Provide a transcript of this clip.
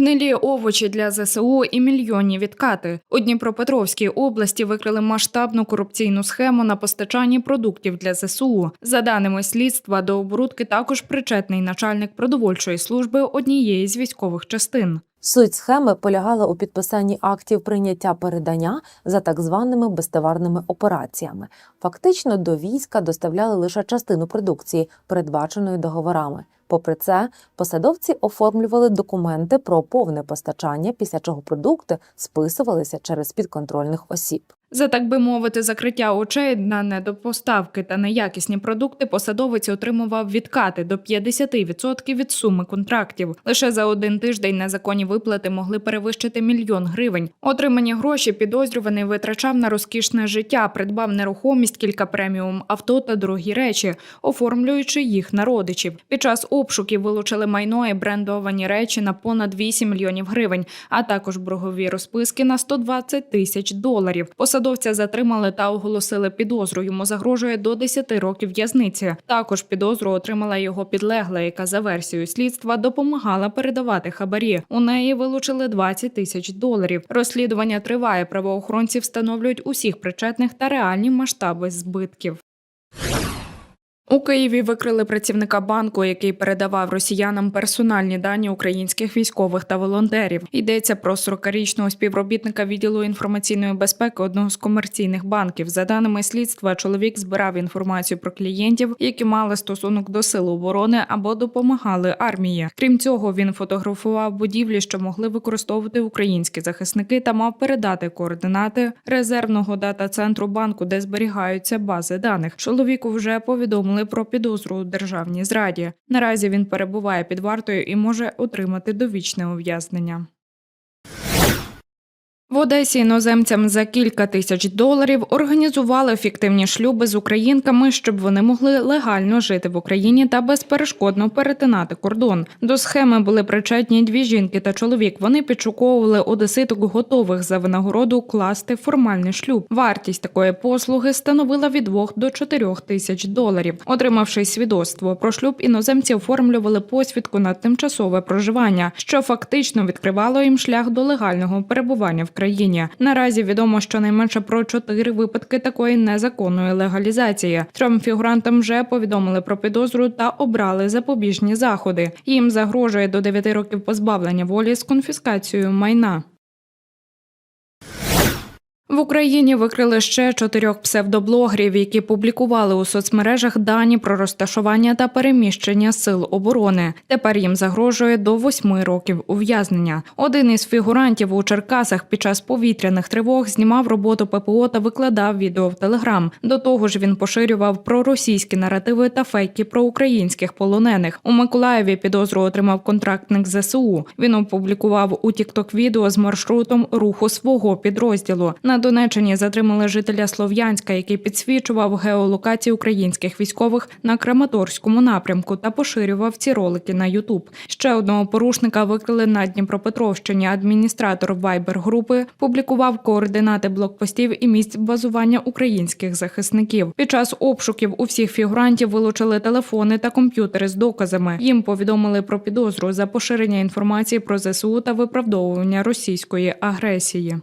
Гнилі овочі для ЗСУ і мільйонні відкати. У Дніпропетровській області викрили масштабну корупційну схему на постачанні продуктів для ЗСУ. За даними слідства, до оборудки також причетний начальник продовольчої служби однієї з військових частин. Суть схеми полягала у підписанні актів прийняття передання за так званими безтоварними операціями. Фактично до війська доставляли лише частину продукції, передбаченої договорами. Попри це, посадовці оформлювали документи про повне постачання, після чого продукти списувалися через підконтрольних осіб. За так би мовити, закриття очей на недопоставки та неякісні продукти посадовець отримував відкати до 50% від суми контрактів. Лише за один тиждень незаконні виплати могли перевищити мільйон гривень. Отримані гроші підозрюваний витрачав на розкішне життя, придбав нерухомість, кілька преміум авто та дорогі речі, оформлюючи їх на родичів. Під час обшуків вилучили майно і брендовані речі на понад 8 мільйонів гривень, а також боргові розписки на 120 тисяч доларів. Посадовця затримали та оголосили підозру. Йому загрожує до 10 років в'язниці. Також підозру отримала його підлегла, яка за версією слідства допомагала передавати хабарі. У неї вилучили 20 тисяч доларів. Розслідування триває. Правоохоронці встановлюють усіх причетних та реальні масштаби збитків. У Києві викрили працівника банку, який передавав росіянам персональні дані українських військових та волонтерів. Йдеться про 40-річного співробітника відділу інформаційної безпеки одного з комерційних банків. За даними слідства, чоловік збирав інформацію про клієнтів, які мали стосунок до сил оборони або допомагали армії. Крім цього, він фотографував будівлі, що могли використовувати українські захисники, та мав передати координати резервного дата-центру банку, де зберігаються бази даних. Чоловіку вже повідомили про підозру у державній зраді. Наразі він перебуває під вартою і може отримати довічне ув'язнення. В Одесі іноземцям за кілька тисяч доларів організували фіктивні шлюби з українками, щоб вони могли легально жити в Україні та безперешкодно перетинати кордон. До схеми були причетні дві жінки та чоловік. Вони підшуковували одеситок, готових за винагороду класти формальний шлюб. Вартість такої послуги становила від 2 до 4 тисяч доларів. Отримавши свідоцтво про шлюб, іноземці оформлювали посвідку на тимчасове проживання, що фактично відкривало їм шлях до легального перебування в. Наразі відомо щонайменше про чотири випадки такої незаконної легалізації. Трьом фігурантам вже повідомили про підозру та обрали запобіжні заходи. Їм загрожує до 9 років позбавлення волі з конфіскацією майна. В Україні викрили ще чотирьох псевдоблогерів, які публікували у соцмережах дані про розташування та переміщення сил оборони. Тепер їм загрожує до восьми років ув'язнення. Один із фігурантів у Черкасах під час повітряних тривог знімав роботу ППО та викладав відео в Телеграм. До того ж, він поширював проросійські наративи та фейки про українських полонених. У Миколаєві підозру отримав контрактник ЗСУ. Він опублікував у Тікток відео з маршрутом руху свого підрозділу. На Донеччині затримали жителя Слов'янська, який підсвічував геолокації українських військових на Краматорському напрямку та поширював ці ролики на Ютуб. Ще одного порушника викрили на Дніпропетровщині. Адміністратор Viber групи публікував координати блокпостів і місць базування українських захисників. Під час обшуків у всіх фігурантів вилучили телефони та комп'ютери з доказами. Їм повідомили про підозру за поширення інформації про ЗСУ та виправдовування російської агресії.